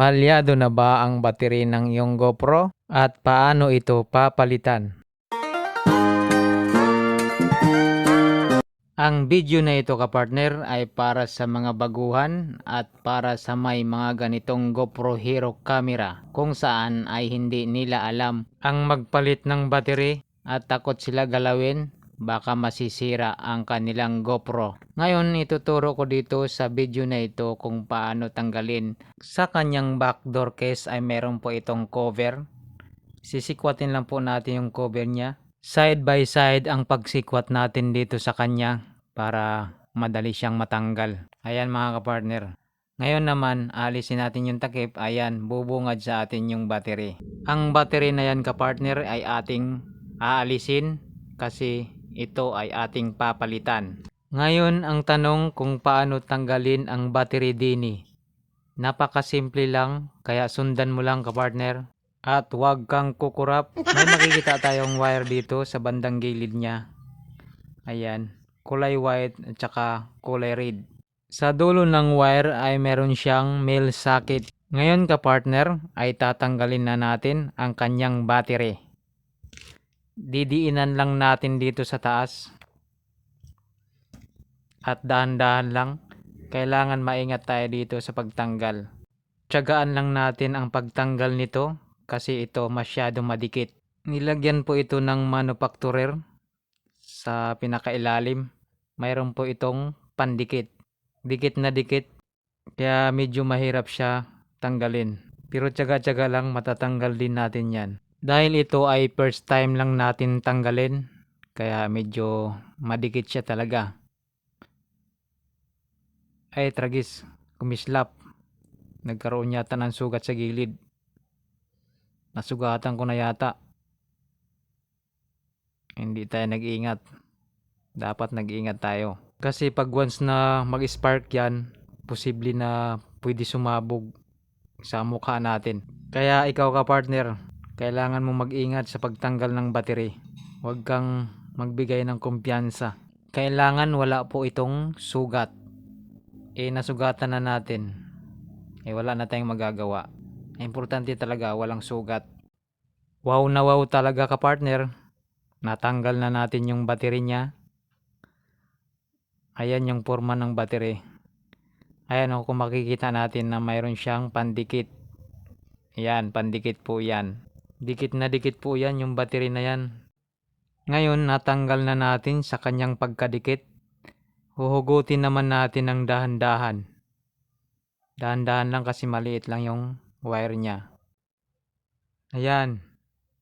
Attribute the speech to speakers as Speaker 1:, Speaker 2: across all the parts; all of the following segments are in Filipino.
Speaker 1: Palyado na ba ang battery ng iyong GoPro? At paano ito papalitan? Ang video na ito kapartner ay para sa mga baguhan at para sa may mga ganitong GoPro Hero camera kung saan ay hindi nila alam ang magpalit ng battery at takot sila galawin baka masisira ang kanilang GoPro. Ngayon ituturo ko dito sa video na ito kung paano tanggalin. Sa kanyang backdoor case ay meron po itong cover. Sisikwatin lang po natin yung cover niya. Side by side ang pagsikwat natin dito sa kanya para madali siyang matanggal. Ayan mga kapartner. Ngayon naman, alisin natin yung takip. Ayan, bubungad sa atin yung battery. Ang battery na yan kapartner ay ating aalisin kasi ito ay ating papalitan. Ngayon, ang tanong kung paano tanggalin ang battery dini. Napakasimple lang, kaya sundan mo lang kapartner. At huwag kang kukurap. May makikita tayong wire dito sa bandang gilid niya. Ayan, kulay white at saka kulay red. Sa dulo ng wire ay meron siyang male socket. Ngayon ka partner ay tatanggalin na natin ang kanyang battery. Didiinan lang natin dito sa taas. At dahan-dahan lang. Kailangan maingat tayo dito sa pagtanggal. Tiyagaan lang natin ang pagtanggal nito kasi ito masyado madikit. Nilagyan po ito ng manufacturer sa pinakailalim. Mayroon po itong pandikit. Dikit na dikit. Kaya medyo mahirap siya tanggalin. Pero tiyaga-tiyaga lang matatanggal din natin yan. Dahil ito ay first time lang natin tanggalin. Kaya medyo madikit siya talaga. Ay tragis. Kumislap. Nagkaroon yata ng sugat sa gilid. Nasugatan ko na yata. Hindi tayo nag-iingat. Dapat nag-iingat tayo. Kasi pag once na mag-spark yan, posible na pwede sumabog sa mukha natin. Kaya ikaw ka partner, kailangan mo mag-ingat sa pagtanggal ng battery. Huwag kang magbigay ng kumpiyansa. Kailangan wala po itong sugat. Eh nasugatan na natin. Eh wala na tayong magagawa. Importante talaga walang sugat. Wow na wow talaga ka partner. Natanggal na natin yung battery niya. Ayan yung forma ng battery. Ayan o, kung makikita natin na mayroon siyang pandikit. Ayan, pandikit po yan. Dikit na dikit po yan yung battery na yan. Ngayon, natanggal na natin sa kanyang pagkadikit. Huhugutin naman natin ng dahan-dahan. Dahan-dahan lang kasi maliit lang yung wire niya. Ayan.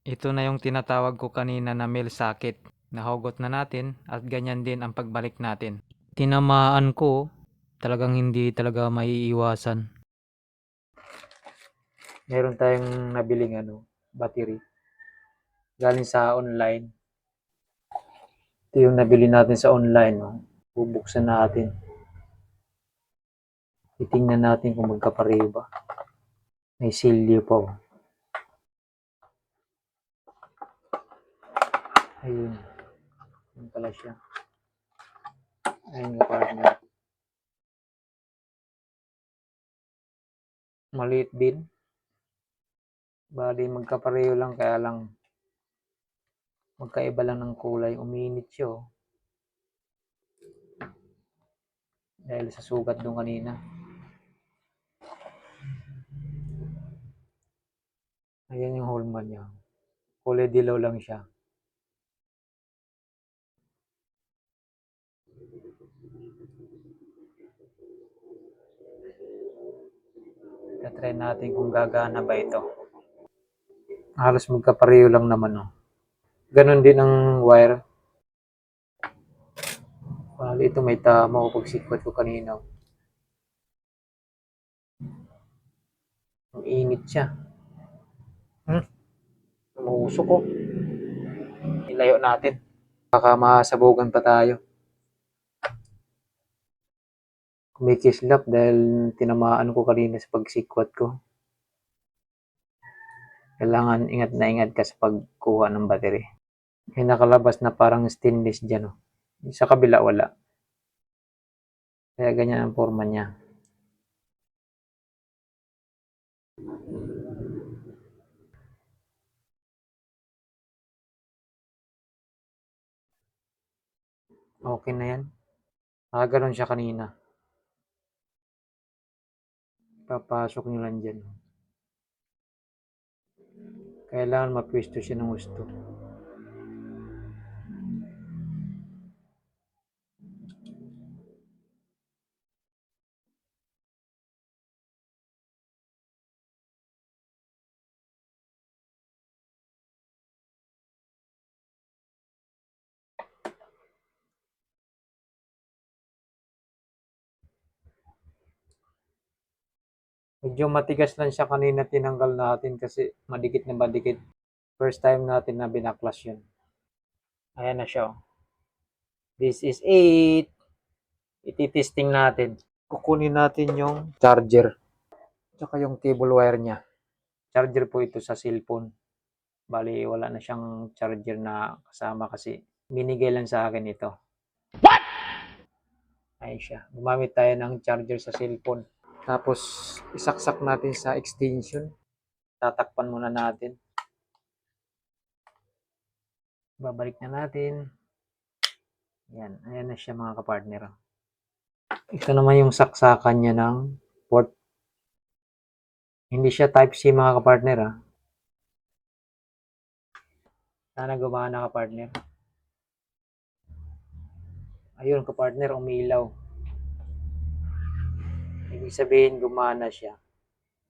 Speaker 1: Ito na yung tinatawag ko kanina na male socket. Nahugot na natin at ganyan din ang pagbalik natin. Tinamaan ko, talagang hindi talaga maiiwasan. Meron tayong nabiling ano, battery. Galing sa online. Ito yung nabili natin sa online. Bubuksan natin. Titingnan natin kung magkapareho ba. May silyo pa. oh. Ayun. Ayun pala siya. Ayun nga partner. Maliit din. Bali magkapareho lang kaya lang magkaiba lang ng kulay. Uminit siya. oh. Dahil sa sugat doon kanina. Ayan yung hole niya. Kulay dilaw lang siya. Tatry natin kung gagana ba ito. Halos magkapareho lang naman oh. Ganon din ang wire. Bali ito may tama o pagsikwat ko kanina. oh. Ang init siya. Hmm. Umuusok ko. Ilayo natin. Baka masabugan pa tayo. Kumikislap dahil tinamaan ko kanina sa pagsikwat ko. Kailangan ingat na ingat ka sa pagkuha ng battery. May nakalabas na parang stainless dyan. Oh. Sa kabila wala. Kaya ganyan ang forma niya. Okay na yan. Ah, ganun siya kanina. Papasok nyo lang dyan. Kailangan mapwesto siya ng gusto. Medyo matigas lang siya kanina tinanggal natin kasi madikit na madikit. First time natin na binaklas yun. Ayan na siya. oh. This is it. Ititesting natin. Kukunin natin yung charger. Tsaka yung cable wire niya. Charger po ito sa cellphone. Bali, wala na siyang charger na kasama kasi binigay lang sa akin ito. What? Ayun siya. Gumamit tayo ng charger sa cellphone. Tapos, isaksak natin sa extension. Tatakpan muna natin. Babalik na natin. Yan. Ayan na siya mga kapartner. Ito naman yung saksakan niya ng port. Hindi siya Type-C mga kapartner ah. Sana gumana kapartner. Ayun kapartner, umilaw. Ibig sabihin gumana siya.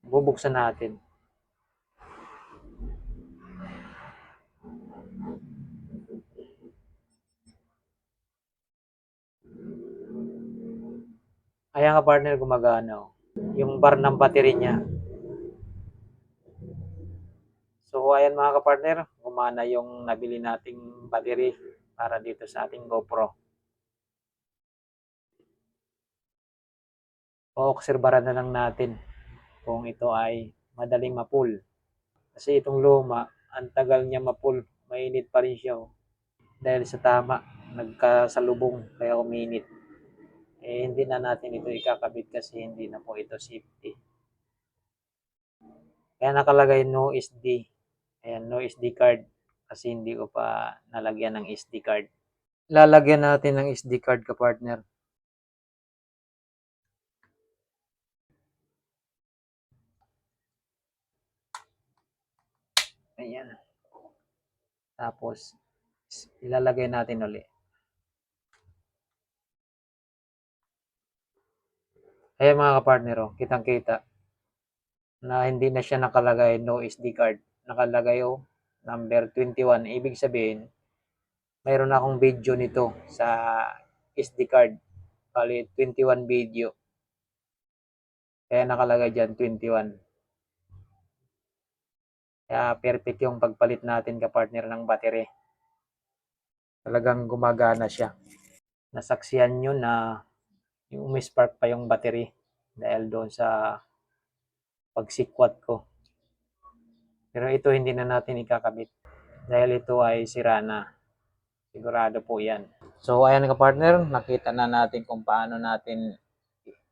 Speaker 1: Bubuksan natin. Ayan ka partner gumagana. oh. Yung bar ng battery niya. So ayan mga kapartner, gumana yung nabili nating battery para dito sa ating GoPro. Oobserbaran na lang natin kung ito ay madaling mapul. Kasi itong luma, ang tagal niya mapul, mainit pa rin siya. oh. Dahil sa tama, nagkasalubong kaya uminit. Eh, hindi na natin ito ikakabit kasi hindi na po ito safety. Kaya nakalagay no SD. Ayan, no SD card. Kasi hindi ko pa nalagyan ng SD card. Lalagyan natin ng SD card ka partner. Ayan. Tapos, ilalagay natin uli. Ayan mga kapartner, oh, kitang-kita na hindi na siya nakalagay no SD card. Nakalagay oh, number 21. Ibig sabihin, mayroon akong video nito sa SD card. Bali, 21 video. Kaya nakalagay dyan, 21. Kaya perfect yung pagpalit natin kapartner ng battery. Talagang gumagana siya. Nasaksiyan nyo na yung umispark pa yung battery dahil doon sa pagsikwat ko. Pero ito hindi na natin ikakabit dahil ito ay sira na. Sigurado po yan. So ayan ka partner, nakita na natin kung paano natin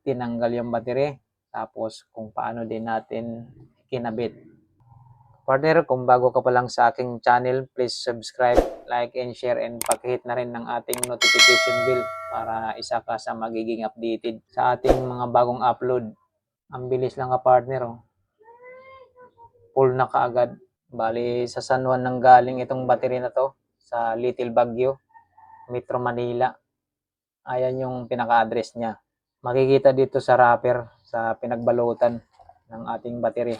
Speaker 1: tinanggal yung battery tapos kung paano din natin kinabit. Partner, kung bago ka pa lang sa aking channel, please subscribe, like, and share, and pakihit na rin ng ating notification bell para isa ka sa magiging updated sa ating mga bagong upload. Ang bilis lang ka partner, oh. Full na kaagad. Bali, sa San Juan nang galing itong battery na to, sa Little Baguio, Metro Manila. Ayan yung pinaka-address niya. Makikita dito sa wrapper, sa pinagbalutan ng ating battery.